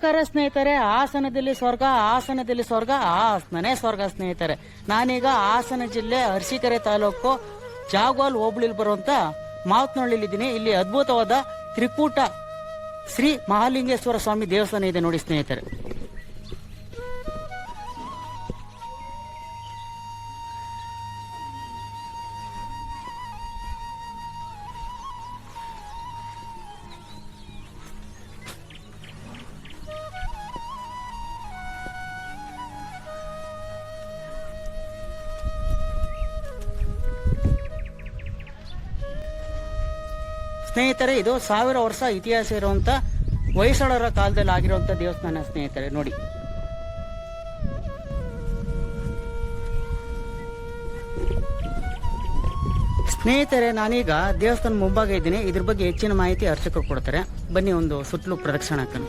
ನಮಸ್ಕಾರ ಸ್ನೇಹಿತರೆ, ಹಾಸನದಲ್ಲಿ ಸ್ವರ್ಗ ಹಾಸನದಲ್ಲಿ ಸ್ವರ್ಗ, ಹಾಸನನೇ ಸ್ವರ್ಗ ಸ್ನೇಹಿತರೆ. ನಾನೀಗ ಹಾಸನ ಜಿಲ್ಲೆ ಅರಸೀಕೆರೆ ತಾಲೂಕು ಜಾಗ್ವಾಲ್ ಹೋಬಳಿಲಿ ಬರುವಂತ ಮಾವತ್ನಹಳ್ಳಿಲಿದ್ದೀನಿ ಇಲ್ಲಿ ಅದ್ಭುತವಾದ ತ್ರಿಕೂಟ ಶ್ರೀ ಮಹಾಲಿಂಗೇಶ್ವರ ಸ್ವಾಮಿ ದೇವಸ್ಥಾನ ಇದೆ ನೋಡಿ ಸ್ನೇಹಿತರೆ. ಸ್ನೇಹಿತರೆ, ಇದು ಸಾವಿರ ವರ್ಷ ಇತಿಹಾಸ ಇರುವಂತ ಹೊಯ್ಸಳರ ಕಾಲದಲ್ಲಿ ಆಗಿರುವಂತ ದೇವಸ್ಥಾನ ಸ್ನೇಹಿತರೆ, ನೋಡಿ. ಸ್ನೇಹಿತರೆ, ನಾನೀಗ ದೇವಸ್ಥಾನ ಮುಂಭಾಗ ಇದ್ದೀನಿ. ಇದ್ರ ಬಗ್ಗೆ ಹೆಚ್ಚಿನ ಮಾಹಿತಿ ಅರ್ಚಕರು ಕೊಡ್ತಾರೆ. ಬನ್ನಿ ಒಂದು ಸುತ್ತಲೂ ಪ್ರದಕ್ಷಿಣಾ ಹಾಕೋಣ.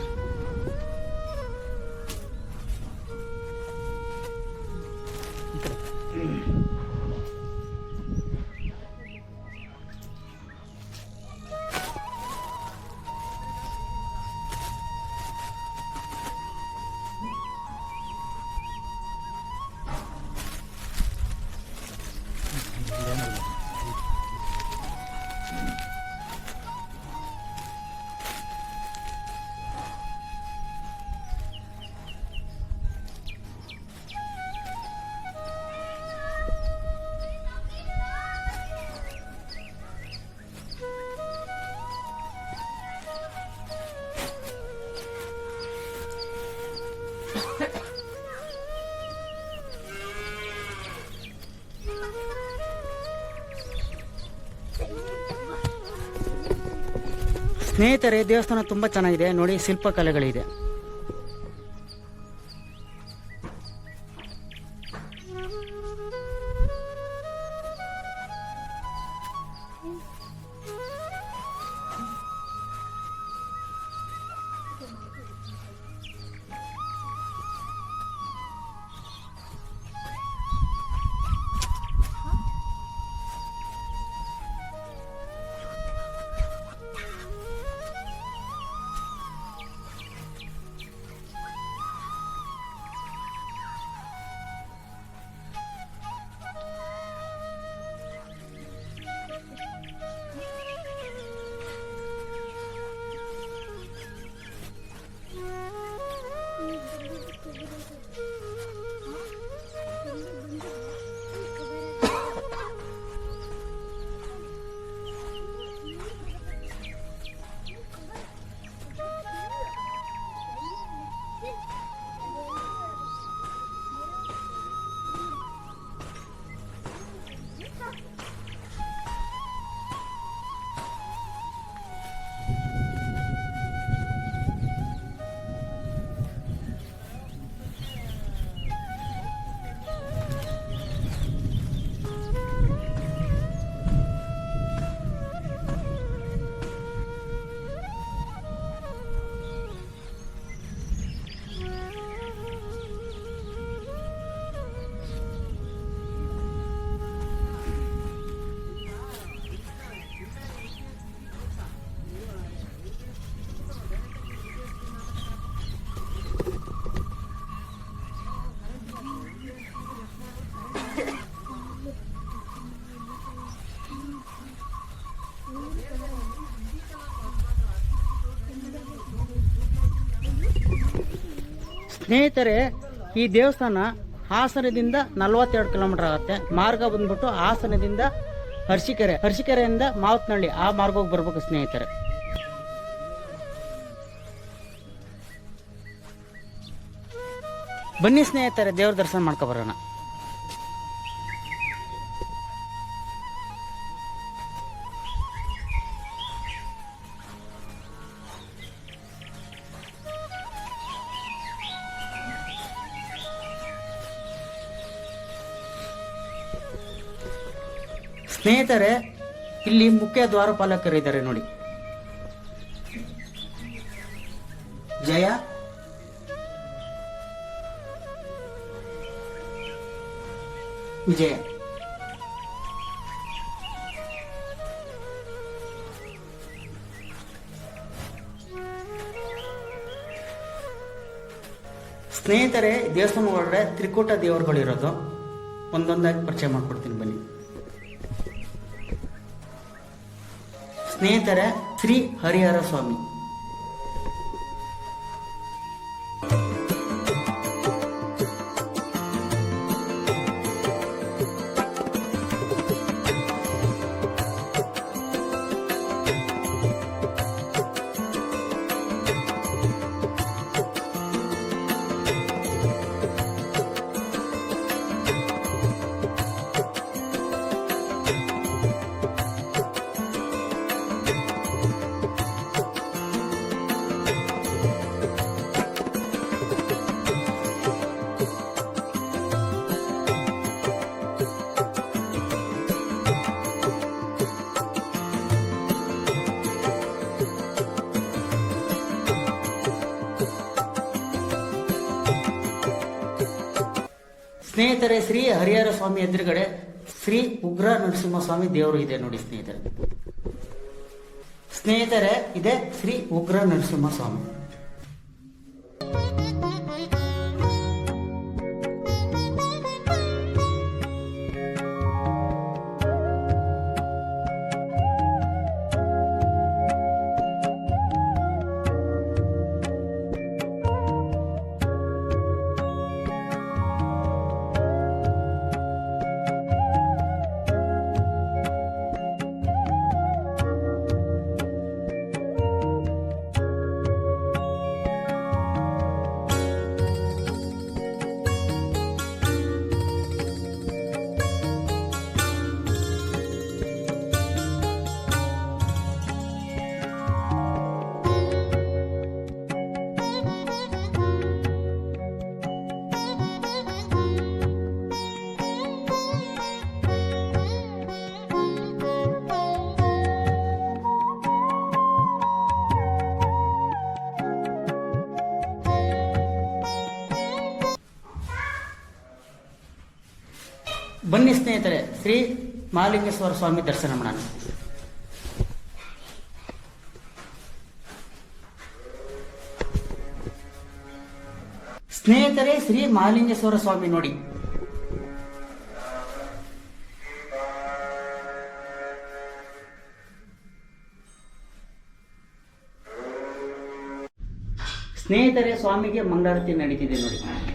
ಸ್ನೇಹಿತರೆ ದೇವಸ್ಥಾನ ತುಂಬಾ ಚೆನ್ನಾಗಿದೆ. ನೋಡಿ ಶಿಲ್ಪಕಲೆಗಳಿದೆ. ಸ್ನೇಹಿತರೆ, ಈ ದೇವಸ್ಥಾನ ಹಾಸನದಿಂದ ನಲವತ್ತೆರಡು ಕಿಲೋಮೀಟರ್ ಆಗುತ್ತೆ. ಮಾರ್ಗ ಬಂದ್ಬಿಟ್ಟು ಹಾಸನದಿಂದ ಹರ್ಷಿಕೆರೆ ಹರ್ಷಿಕೆರೆಯಿಂದ ಮಾವತ್ನಹಳ್ಳಿ ಆ ಮಾರ್ಗಕ್ಕೆ ಬರ್ಬೇಕು ಸ್ನೇಹಿತರೆ. ಬನ್ನಿ ಸ್ನೇಹಿತರೆ, ದೇವ್ರ ದರ್ಶನ ಮಾಡ್ಕೊ ಸ್ನೇಹಿತರೆ, ಇಲ್ಲಿ ಮುಖ್ಯ ದ್ವಾರಪಾಲಕರಿದ್ದಾರೆ ನೋಡಿ. ಜಯ. ವಿಜಯ. ಸ್ನೇಹಿತರೆ ದೇವಸ್ಥಾನ ಒಳಗಡೆ ತ್ರಿಕೂಟ ದೇವರುಗಳಿರೋದು. ಒಂದೊಂದಾಗಿ ಪರಿಚಯ ಮಾಡ್ಕೊಡ್ತೀನಿ ಬನ್ನಿ. ಸ್ನೇಹಿತರೆ ಶ್ರೀ ಹರಿಹರ ಸ್ವಾಮಿ ಸ್ನೇಹಿತರೆ, ಶ್ರೀ ಹರಿಹರ ಸ್ವಾಮಿ ಎದುರುಗಡೆ ಶ್ರೀ ಉಗ್ರ ನರಸಿಂಹ ಸ್ವಾಮಿ ದೇವರು ಇದೆ ನೋಡಿ ಸ್ನೇಹಿತರೆ. ಸ್ನೇಹಿತರೆ, ಇದೆ ಶ್ರೀ ಉಗ್ರ ನರಸಿಂಹ ಸ್ನೇಹಿತರೆ, ಶ್ರೀ ಮಹಾಲಿಂಗೇಶ್ವರ ಸ್ವಾಮಿ ದರ್ಶನ ಮಾಡೋಣ. ಸ್ನೇಹಿತರೆ, ಶ್ರೀ ಮಹಾಲಿಂಗೇಶ್ವರ ಸ್ವಾಮಿ ನೋಡಿ. ಸ್ನೇಹಿತರೆ, ಸ್ವಾಮಿಗೆ ಮಂಗಳಾರತಿ ನಡೀತಿದೆ ನೋಡಿ.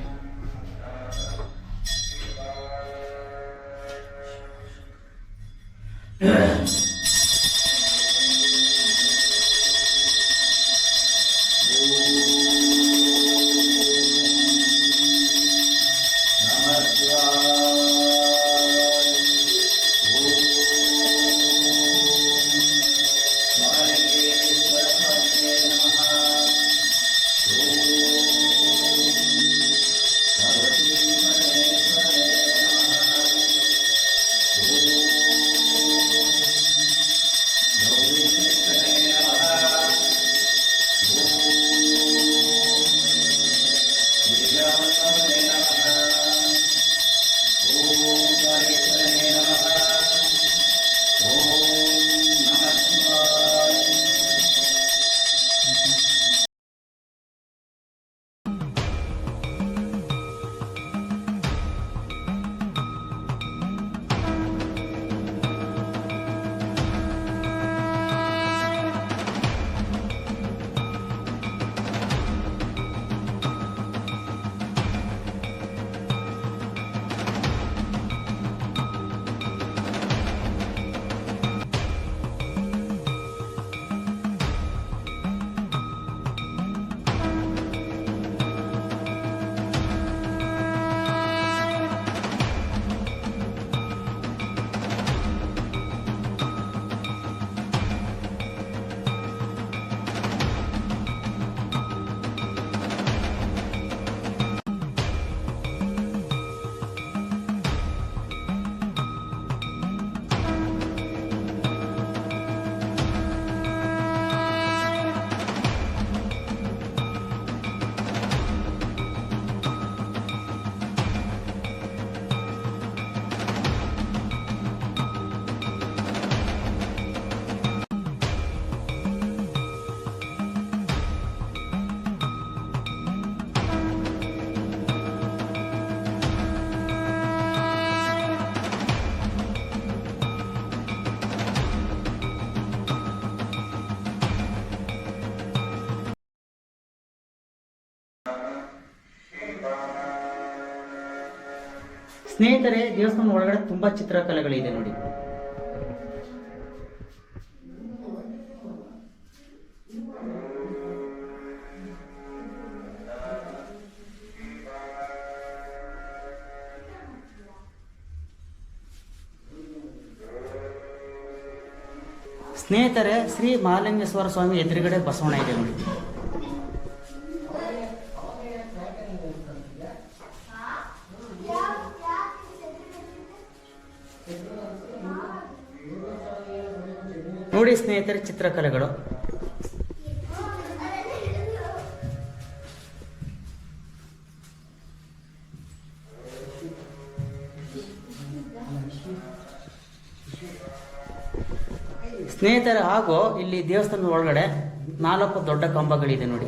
ಸ್ನೇಹಿತರೆ ದೇವಸ್ಥಾನ ಒಳಗಡೆ ತುಂಬಾ ಚಿತ್ರಕಲೆಗಳಿದೆ ನೋಡಿ. ಸ್ನೇಹಿತರೆ ಶ್ರೀ ಮಹಾಲಿಂಗೇಶ್ವರ ಸ್ವಾಮಿ ಎದುರುಗಡೆ ಬಸವಣ್ಣ ಇದೆ ನೋಡಿ. ನೋಡಿ ಸ್ನೇಹಿತರೆ ಚಿತ್ರಕಲೆಗಳು. ಸ್ನೇಹಿತರೆ ಹಾಗೂ ಇಲ್ಲಿ ದೇವಸ್ಥಾನದ ಒಳಗಡೆ ನಾಲ್ಕು ದೊಡ್ಡ ಕಂಬಗಳಿದೆ ನೋಡಿ.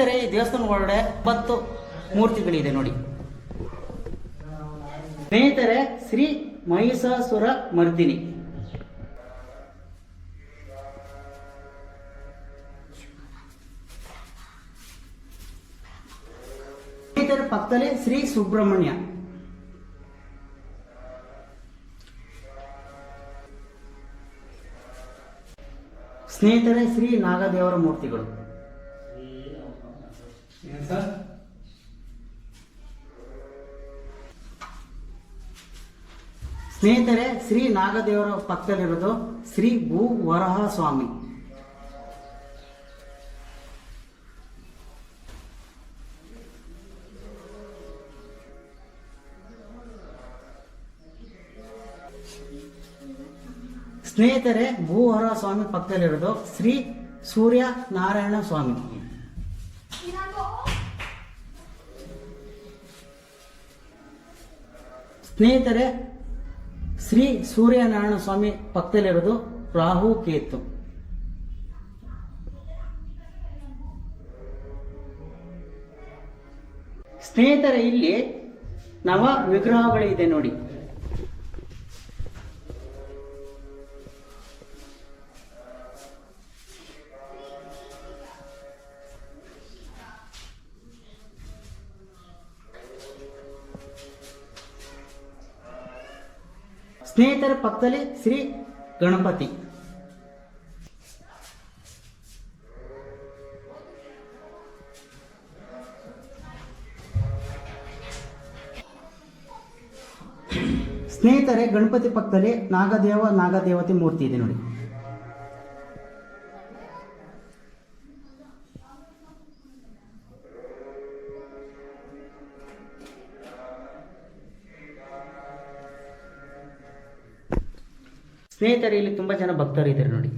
ಸ್ನೇಹಿತರೆ, ಈ ದೇವಸ್ಥಾನ ಒಳಗಡೆ ಇಪ್ಪತ್ತು ಮೂರ್ತಿಗಳಿದೆ ನೋಡಿ. ಸ್ನೇಹಿತರೆ, ಶ್ರೀ ಮಹಿಷಾಸುರ ಮರ್ದಿನಿ. ಸ್ನೇಹಿತರ, ಪಕ್ಕದಲ್ಲಿ ಶ್ರೀ ಸುಬ್ರಹ್ಮಣ್ಯ. ಸ್ನೇಹಿತರೆ, ಶ್ರೀ ನಾಗದೇವರ ಮೂರ್ತಿಗಳು. ಸ್ನೇಹಿತರೆ, ಶ್ರೀ ನಾಗದೇವರ ಪಕ್ಕದಲ್ಲಿರೋದು ಶ್ರೀ ಭೂ ವರಹ ಸ್ವಾಮಿ. ಸ್ನೇಹಿತರೆ ಭೂವರ ಸ್ವಾಮಿ ಪಕ್ಕದಲ್ಲಿರೋದು ಶ್ರೀ ಸೂರ್ಯ ನಾರಾಯಣ ಸ್ವಾಮಿ. ಸ್ನೇಹಿತರೆ ಶ್ರೀ ಸೂರ್ಯನಾರಾಯಣ ಸ್ವಾಮಿ ಪಕ್ಕದಲ್ಲಿರೋದು ರಾಹು ಕೇತು. ಸ್ನೇಹಿತರೆ ಇಲ್ಲಿ ನವ ವಿಗ್ರಹಗಳಿದೆ ನೋಡಿ. ಸ್ನೇಹಿತರ ಪಕ್ಕದಲ್ಲಿ ಶ್ರೀ ಗಣಪತಿ. ಸ್ನೇಹಿತರೆ ಗಣಪತಿ ಪಕ್ಕದಲ್ಲಿ ನಾಗದೇವ ನಾಗದೇವತೆ ಮೂರ್ತಿ ಇದೆ ನೋಡಿ. ಸ್ನೇಹಿತರೆ ಇಲ್ಲಿ ತುಂಬಾ ಜನ ಭಕ್ತರು ಇದ್ದಾರೆ ನೋಡಿ.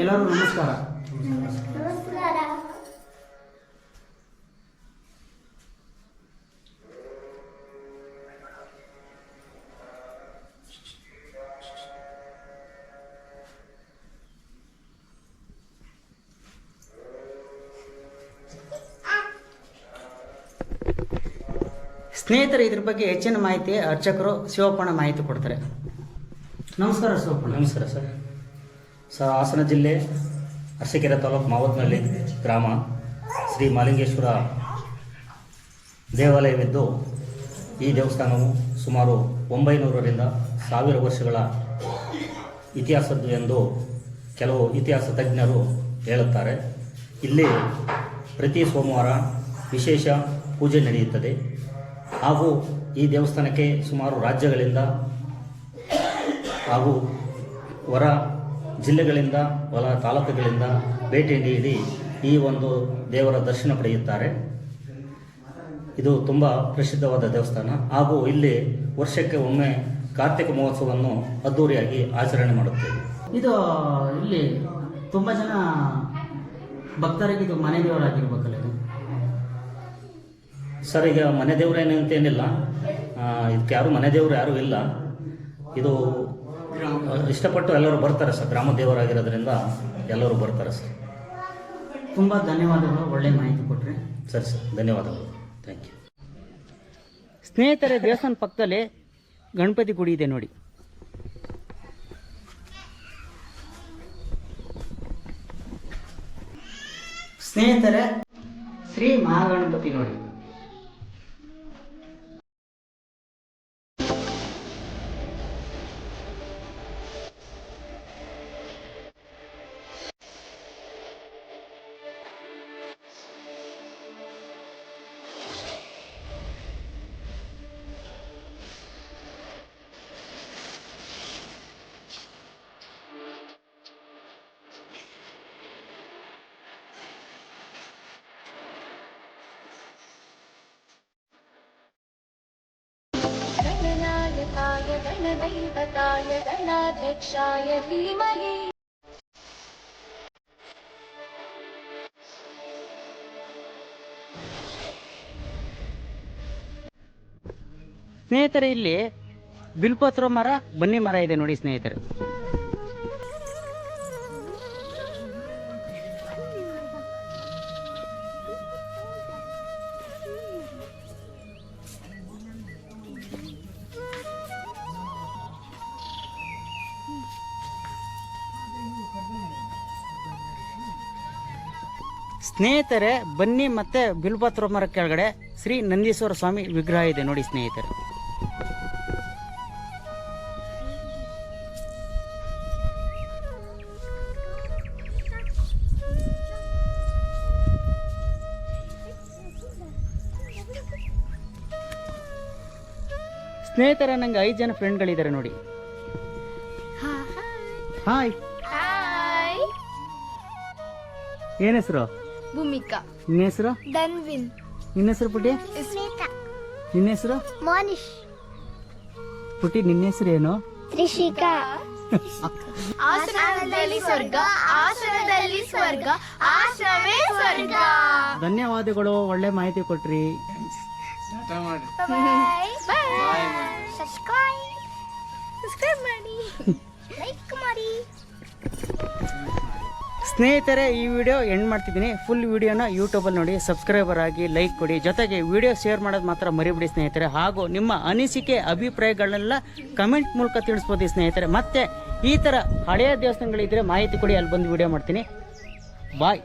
ಎಲ್ಲರೂ ನಮಸ್ಕಾರ. ಸ್ನೇಹಿತರೆ, ಇದ್ರ ಬಗ್ಗೆ ಹೆಚ್ಚಿನ ಮಾಹಿತಿ ಅರ್ಚಕರು ಶಿವಪ್ಪಣ್ಣ ಮಾಹಿತಿ ಕೊಡ್ತಾರೆ. ನಮಸ್ಕಾರ ಶಿವಪ್ಪಣ್ಣ. ನಮಸ್ಕಾರ ಸರ್. ಸರ್ ಹಾಸನ ಜಿಲ್ಲೆ ಅರಸೀಕೆರೆ ತಾಲೂಕು ಮಾವತ್ನಹಳ್ಳಿ ಗ್ರಾಮ ಶ್ರೀ ಮಾಲಿಂಗೇಶ್ವರ ದೇವಾಲಯವಿದ್ದು, ಈ ದೇವಸ್ಥಾನವು ಸುಮಾರು ಒಂಬೈನೂರರಿಂದ ಸಾವಿರ ವರ್ಷಗಳ ಇತಿಹಾಸದ್ದು ಎಂದು ಕೆಲವು ಇತಿಹಾಸ ತಜ್ಞರು ಹೇಳುತ್ತಾರೆ. ಇಲ್ಲಿ ಪ್ರತಿ ಸೋಮವಾರ ವಿಶೇಷ ಪೂಜೆ ನಡೆಯುತ್ತದೆ. ಹಾಗೂ ಈ ದೇವಸ್ಥಾನಕ್ಕೆ ಸುಮಾರು ರಾಜ್ಯಗಳಿಂದ ಹಾಗೂ ಹೊರ ಜಿಲ್ಲೆಗಳಿಂದ ಹೊರ ತಾಲೂಕುಗಳಿಂದ ಭೇಟಿ ನೀಡಿ ಈ ಒಂದು ದೇವರ ದರ್ಶನ ಪಡೆಯುತ್ತಾರೆ. ಇದು ತುಂಬ ಪ್ರಸಿದ್ಧವಾದ ದೇವಸ್ಥಾನ. ಹಾಗೂ ಇಲ್ಲಿ ವರ್ಷಕ್ಕೆ ಒಮ್ಮೆ ಕಾರ್ತಿಕ ಮಹೋತ್ಸವವನ್ನು ಅದ್ದೂರಿಯಾಗಿ ಆಚರಣೆ ಮಾಡುತ್ತೇವೆ. ಇದು, ಇಲ್ಲಿ ತುಂಬ ಜನ ಭಕ್ತರಿಗೆ ಇದು ಮನೆ ದೇವರಾಗಿರ್ಬೇಕಲ್ಲ. ಸರ್ ಈಗ ಮನೆ ದೇವರೇನು ಅಂತೇನಿಲ್ಲ ಏನಿಲ್ಲ. ಇದಕ್ಕೆ ಯಾರು ಮನೆ ದೇವ್ರು ಯಾರೂ ಇಲ್ಲ. ಇದು ಇಷ್ಟಪಟ್ಟು ಎಲ್ಲರೂ ಬರ್ತಾರೆ ಸರ್ ಗ್ರಾಮ ದೇವರಾಗಿರೋದ್ರಿಂದ ಎಲ್ಲರೂ ಬರ್ತಾರೆ ಸರ್. ತುಂಬ ಧನ್ಯವಾದಗಳು ಒಳ್ಳೆ ಮಾಹಿತಿ ಕೊಟ್ಟರೆ ಸರಿ ಸರ್ ಧನ್ಯವಾದಗಳು. ಥ್ಯಾಂಕ್ ಯು ಸ್ನೇಹಿತರೆ ದೇವಸ್ಥಾನ ಪಕ್ಕದಲ್ಲಿ ಗಣಪತಿ ಗುಡಿ ಇದೆ ನೋಡಿ. ಸ್ನೇಹಿತರೆ ಶ್ರೀ ಮಹಾಗಣಪತಿ ನೋಡಿ. गणदैवताय गणाध्यक्षाय धीमहि ಸ್ನೇಹಿತರೆ ಇಲ್ಲಿ ಬಿಲ್ಪತ್ರ ಮರ ಬನ್ನಿ ಮರ ಇದೆ ನೋಡಿ ಸ್ನೇಹಿತರೆ ಸ್ನೇಹಿತರೆ ಬನ್ನಿ ಮತ್ತೆ ಬಿಲ್ಪತ್ರ ಮರ ಕೆಳಗಡೆ ಶ್ರೀ ನಂದೀಶ್ವರ ಸ್ವಾಮಿ ವಿಗ್ರಹ ಇದೆ ನೋಡಿ ಸ್ನೇಹಿತರೆ. ಸ್ನೇಹಿತರೆ ನಂಗೆ ಐದು ಜನ ಫ್ರೆಂಡ್ಗಳಿದ್ದಾರೆ ನೋಡಿ. ಹಾಯ್ ಹಾಯ್ ಏನ್ ಹೆಸರು? ಭೂಮಿಕಾ. ನಿನ್ನ ಹೆಸರು ಧನ್ವಿನ್. ನಿನ್ನ ಹೆಸರು ಪುಟಿ ಸ್ಮಿತಾ. ನಿನ್ನ ಹೆಸರು ಮೋನಿಶ್. ಪುಟಿ ನಿನ್ನ ಹೆಸರು ಏನು? ತ್ರಿಶಿಕಾ. ಆಶ್ರಮದಲ್ಲಿ ಸ್ವರ್ಗ ಆಶ್ರಮದಲ್ಲಿ ಸ್ವರ್ಗ ಆಶ್ರಮೇ ಸ್ವರ್ಗ. ಧನ್ಯವಾದಗಳು ಒಳ್ಳೆ ಮಾಹಿತಿ ಕೊಟ್ರಿ. ಬಾಯ್ ಬಾಯ್ ಸಬ್ಸ್ಕ್ರೈಬ್ ಸಬ್ಸ್ಕ್ರೈಬ್ ಮಾಡಿ. ಲೈಕ್ ಮಾಡಿ. ಸ್ನೇಹಿತರೆ, ಈ ವಿಡಿಯೋ ಎಂಡ್ ಮಾಡ್ತಿದ್ದೀನಿ. ಫುಲ್ ವಿಡಿಯೋನ ಯೂಟ್ಯೂಬಲ್ಲಿ ನೋಡಿ ಸಬ್ಸ್ಕ್ರೈಬರ್ ಆಗಿ ಲೈಕ್ ಕೊಡಿ. ಜೊತೆಗೆ ವಿಡಿಯೋ ಶೇರ್ ಮಾಡೋದು ಮಾತ್ರ ಮರಿಬಿಡಿ ಸ್ನೇಹಿತರೆ. ಹಾಗೂ ನಿಮ್ಮ ಅನಿಸಿಕೆ, ಅಭಿಪ್ರಾಯಗಳನ್ನೆಲ್ಲ ಕಮೆಂಟ್ ಮೂಲಕ ತಿಳಿಸ್ಬೋದು ಸ್ನೇಹಿತರೆ. ಮತ್ತೆ ಈ ಥರ ಹಳೆಯ ದೇವಸ್ಥಾನಗಳಿದ್ದರೆ ಮಾಹಿತಿ ಕೊಡಿ, ಅಲ್ಲಿ ಬಂದು ವಿಡಿಯೋ ಮಾಡ್ತೀನಿ. ಬಾಯ್